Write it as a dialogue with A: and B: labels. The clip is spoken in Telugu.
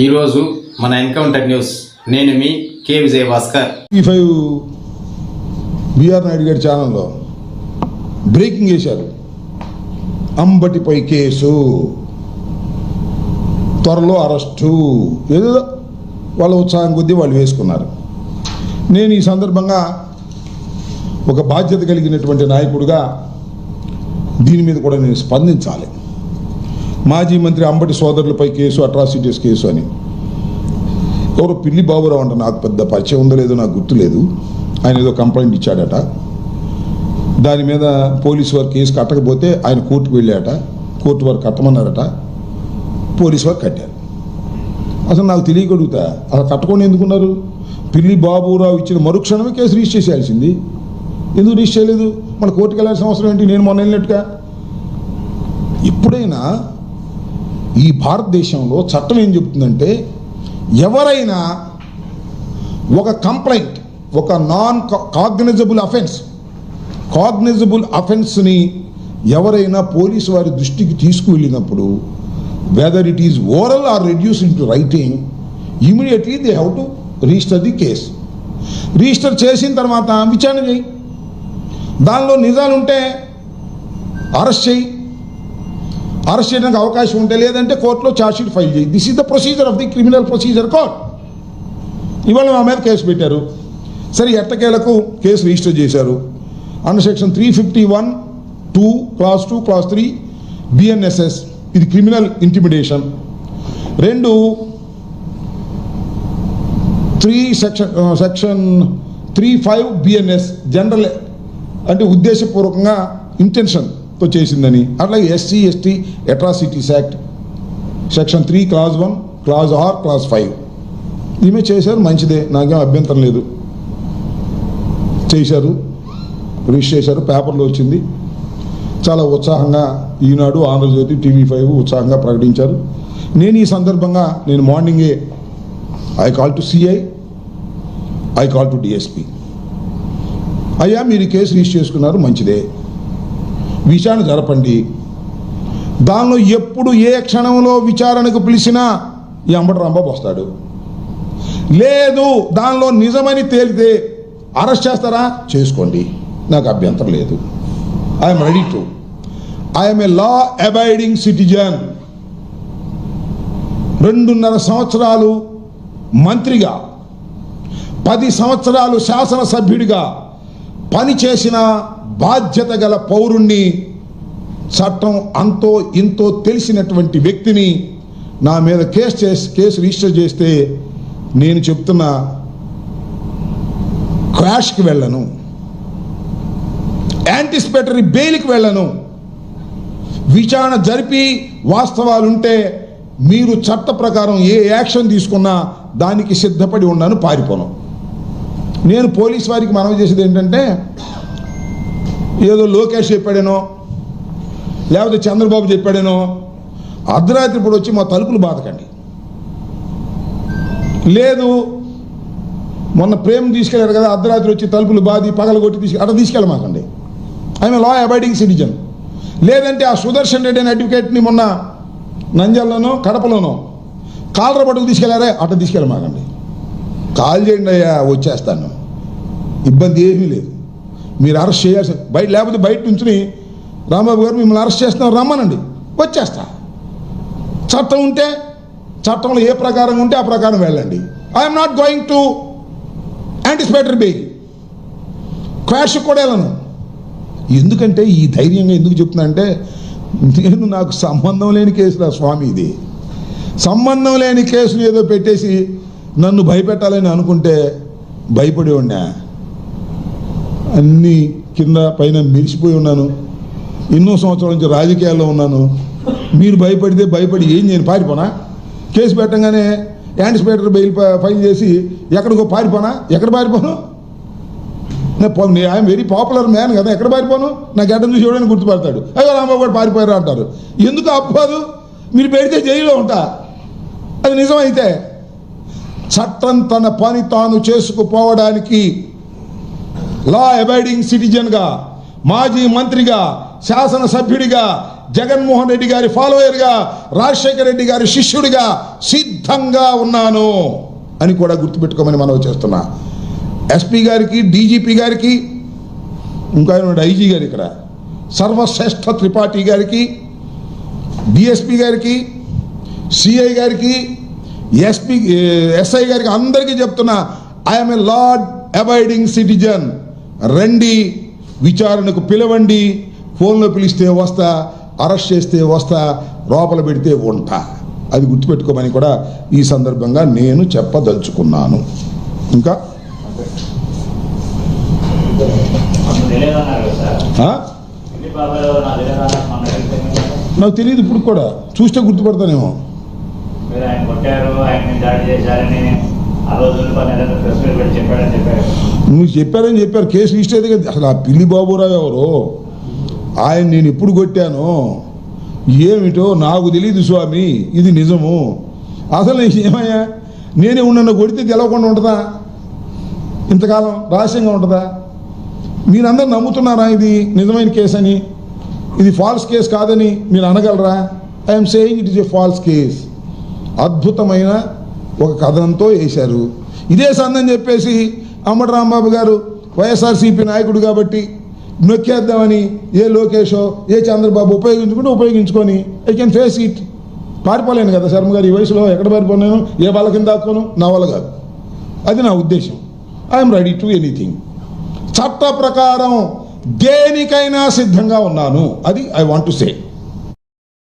A: ఈరోజు మన ఎన్కౌంటర్ న్యూస్. నేను మీ కే విజయ భాస్కర్
B: ఈ ఫైవ్ బిఆర్ నాయుడు గారి ఛానల్లో బ్రేకింగ్ వేశారు అంబటిపై కేసు. త్వరలో అరెస్టు. ఏదో వాళ్ళ ఉత్సాహం కొద్దీ వాళ్ళు వేసుకున్నారు. నేను ఈ సందర్భంగా ఒక బాధ్యత కలిగినటువంటి నాయకుడిగా దీని మీద కూడా నేను స్పందించాలి. మాజీ మంత్రి అంబటి సోదరులపై కేసు అట్రాసిటీస్ కేసు అని. ఎవరో పిల్లి బాబురావు అంట నాకు పెద్ద పరిచయం ఉందో లేదో నాకు గుర్తులేదు ఆయన ఏదో కంప్లైంట్ ఇచ్చాడట. దాని మీద పోలీసు వారు కేసు కట్టకపోతే ఆయన కోర్టుకు వెళ్ళాట. కోర్టు వారు కట్టమన్నారట. పోలీసు వారు కట్టారు. అసలు నాకు తెలియగలుగుతా అలా కట్టకుండా ఎందుకున్నారు? పిల్లి బాబురావు ఇచ్చిన మరుక్షణమే కేసు రిజిస్టర్ చేయాల్సింది. ఎందుకు రిజిస్టర్ చేయలేదు? మన కోర్టుకు వెళ్ళాల్సిన అవసరం ఏంటి? నేను మొన్న వెళ్ళినట్టుగా. ఎప్పుడైనా ఈ భారతదేశంలో చట్టం ఏం చెబుతుందంటే ఎవరైనా ఒక కంప్లైంట్ ఒక నాన్ కాగ్నిజబుల్ అఫెన్స్ కాగ్నిజబుల్ అఫెన్స్ని ఎవరైనా పోలీసు వారి దృష్టికి తీసుకువెళ్ళినప్పుడు whether it is oral or reduce in to writing immediately they have to register the case register చేసిన తర్వాత విచారణ చేయి. దానిలో నిజాలుంటే అరెస్ట్ చేయి. అరెస్ట్ చేయడానికి అవకాశం ఉంటే లేదంటే కోర్టులో ఛార్జ్షీట్ ఫైల్ చేయి. This is the procedure of the criminal procedure court ఇవాళ మా మీద కేసు పెట్టారు. సరే ఎట్టకేలకు కేసు రిజిస్టర్ చేశారు. Under section three fifty one two clause two clause three BNSS ఇది క్రిమినల్ ఇంటిమిడేషన్ రెండు three section section three five BNS general అంటే ఉద్దేశపూర్వకంగా ఇంటెన్షన్ తో చేసిందని అట్లాగే SC ST atrocities act section three clause one clause or clause five ఈమె చేశారు మంచిదే. నాకేం అభ్యంతరం లేదు. చేశారు రిజిస్టర్ చేశారు పేపర్లో వచ్చింది. చాలా ఉత్సాహంగా ఈనాడు ఆంధ్రజ్యోతి టీవీ ఫైవ్ ఉత్సాహంగా ప్రకటించారు. నేను ఈ సందర్భంగా నేను మార్నింగే I call to CI I call to DSP అయ్యా మీరు కేసు రిజిస్టర్ చేసుకున్నారు మంచిదే. విచారణ జరపండి. దానిలో ఎప్పుడు ఏ క్షణంలో విచారణకు పిలిచినా ఈ అంబటి వస్తాడు. లేదు దానిలో నిజమని తేలితే అరెస్ట్ చేస్తారా? చేసుకోండి. నాకు అభ్యంతరం లేదు. I'm ready to I'm a law abiding citizen రెండున్నర సంవత్సరాలు మంత్రిగా పది సంవత్సరాలు శాసనసభ్యుడిగా పనిచేసిన బాధ్యత గల పౌరుణ్ణి చట్టం అంతో ఇంతో తెలిసినటువంటి వ్యక్తిని నా మీద కేసు చేసి కేసు రిజిస్టర్ చేస్తే నేను చెప్తున్న క్రాష్కి వెళ్ళను. యాంటిసిపేటరీ బెయిల్కి వెళ్ళను. విచారణ జరిపి వాస్తవాలుంటే మీరు చట్ట ప్రకారం ఏ యాక్షన్ తీసుకున్నా దానికి సిద్ధపడి ఉన్నాను పారిపోను. నేను పోలీస్ వారికి మనవి చేసేది ఏంటంటే ఏదో లోకేష్ చెప్పాడేనో లేకపోతే చంద్రబాబు చెప్పాడేనో అర్ధరాత్రి ఇప్పుడు వచ్చి మా తలుపులు బాధకండి. లేదు మొన్న ప్రేమ తీసుకెళ్ళారు కదా అర్ధరాత్రి వచ్చి తలుపులు బాధి పగలు కొట్టి తీసుకు అట్లా తీసుకెళ్ళమాకండి ఐఎమ్ లా అబైడింగ్ సిటిజన్ లేదంటే ఆ సుదర్శన్ రెడ్డి అనే అడ్వకేట్ని మొన్న నంజల్లోనో కడపలోనో కాలర పట్టుకు తీసుకెళ్ళారే అట్లా తీసుకెళ్ళమాకండి కాల్ చేయండి అయ్యా వచ్చేస్తాను. ఇబ్బంది ఏమీ లేదు. మీరు అరెస్ట్ చేయాల్సి బయట లేకపోతే బయట నుంచి రాంబాబు గారు మిమ్మల్ని అరెస్ట్ చేస్తున్నాం రమ్మనండి. వచ్చేస్తా. చట్టం ఉంటే చట్టంలో ఏ ప్రకారం ఉంటే ఆ ప్రకారం వెళ్ళండి. I'm not going to anticipatory bail quash కూడా వెళ్ళను. ఎందుకంటే ఈ ధైర్యంగా ఎందుకు చెప్తున్నా అంటే నేను నాకు సంబంధం లేని కేసులా స్వామి ఇది. సంబంధం లేని కేసులు ఏదో పెట్టేసి నన్ను భయపెట్టాలని అనుకుంటే భయపడి ఉన్నా అన్నీ కింద పైన మెరిసిపోయి ఉన్నాను ఎన్నో సంవత్సరాల నుంచి రాజకీయాల్లో ఉన్నాను మీరు భయపడితే భయపడి ఏం చేయను పారిపోనా కేసు పెట్టంగానే యాంటిసిపేటర్ బెయిల్ ఫైల్ చేసి ఎక్కడికో పారిపోనా ఎక్కడ పారిపోను ఐఎమ్ వెరీ పాపులర్ మ్యాన్ కదా ఎక్కడ పారిపోను నా గడ్డం చూసి ఎవడైనా గుర్తుపడతాడు అయ్యో రాంబాబు కూడా పారిపోయారు అంటారు ఎందుకు అప్పదు మీరు పెడితే జైల్లో ఉంటా అది నిజమైతే చట్టం తన పని తాను చేసుకుపోవడానికి లా అబైడింగ్ సిటిజన్గా మాజీ మంత్రిగా శాసనసభ్యుడిగా జగన్మోహన్ రెడ్డి గారి ఫాలోయర్గా రాజశేఖర రెడ్డి గారి శిష్యుడిగా సిద్ధంగా ఉన్నాను అని కూడా గుర్తుపెట్టుకోమని మనం చేస్తున్నా. ఎస్పీ గారికి డీజీపీ గారికి ఇంకా ఐజీ గారు ఇక్కడ సర్వశ్రేష్ఠ త్రిపాఠి గారికి డిఎస్పీ గారికి సిఐ గారికి ఎస్పీ ఎస్ఐ గారికి అందరికీ చెప్తున్నా I'm a lord abiding citizen రండి విచారణకు పిలవండి ఫోన్లో పిలిస్తే వస్తా అరెస్ట్ చేస్తే వస్తా లోపల పెడితే ఉంటా. అది గుర్తుపెట్టుకోమని కూడా ఈ సందర్భంగా నేను చెప్పదలుచుకున్నాను. ఇంకా? నాకు తెలియదు ఇప్పుడు కూడా. చూస్తే గుర్తుపడతానేమో.
C: మీరు ఆయన కొట్టారు ఆయన దాడి చేశారని ఆ రోజు పన్నెండు ప్రెస్ మీట్ పెట్టి చెప్పాడని చెప్పారు.
B: నువ్వు చెప్పారని చెప్పారు. కేసు లిస్ట్ అయితే కదా. అసలు ఆ పిల్లి బాబురావు ఎవరు? ఆయన నేను ఎప్పుడు కొట్టాను? ఏమిటో నాకు తెలియదు స్వామి. ఇది నిజము. అసలు నేను ఏమయ్యా? నేనే ఉన్న కొడితే తెలవకుండా ఉంటుందా? ఇంతకాలం రహస్యంగా ఉంటుందా? మీరందరూ నమ్ముతున్నారా ఇది నిజమైన కేసు అని ఇది ఫాల్స్ కేసు కాదని మీరు అనగలరా? I'm saying it is a false case అద్భుతమైన ఒక కథనంతో వేశారు. ఇదే సందని చెప్పేసి అమ్మటి రాంబాబు గారు వైఎస్ఆర్సీపీ నాయకుడు కాబట్టి నొక్కేద్దామని ఏ లోకేషో ఏ చంద్రబాబు ఉపయోగించుకుంటే ఉపయోగించుకొని ఐ కెన్ ఫేస్ ఇట్ పారిపోలేను కదా శర్మ గారు ఈ వయసులో ఎక్కడ పారిపోలేను? ఏ వాళ్ళ కింద దాక్కోను నా వల్ల కాదు. అది నా ఉద్దేశం. ఐఎమ్ రెడీ టు ఎనీథింగ్ చట్ట ప్రకారం దేనికైనా సిద్ధంగా ఉన్నాను. అది ఐ వాంట్ టు సే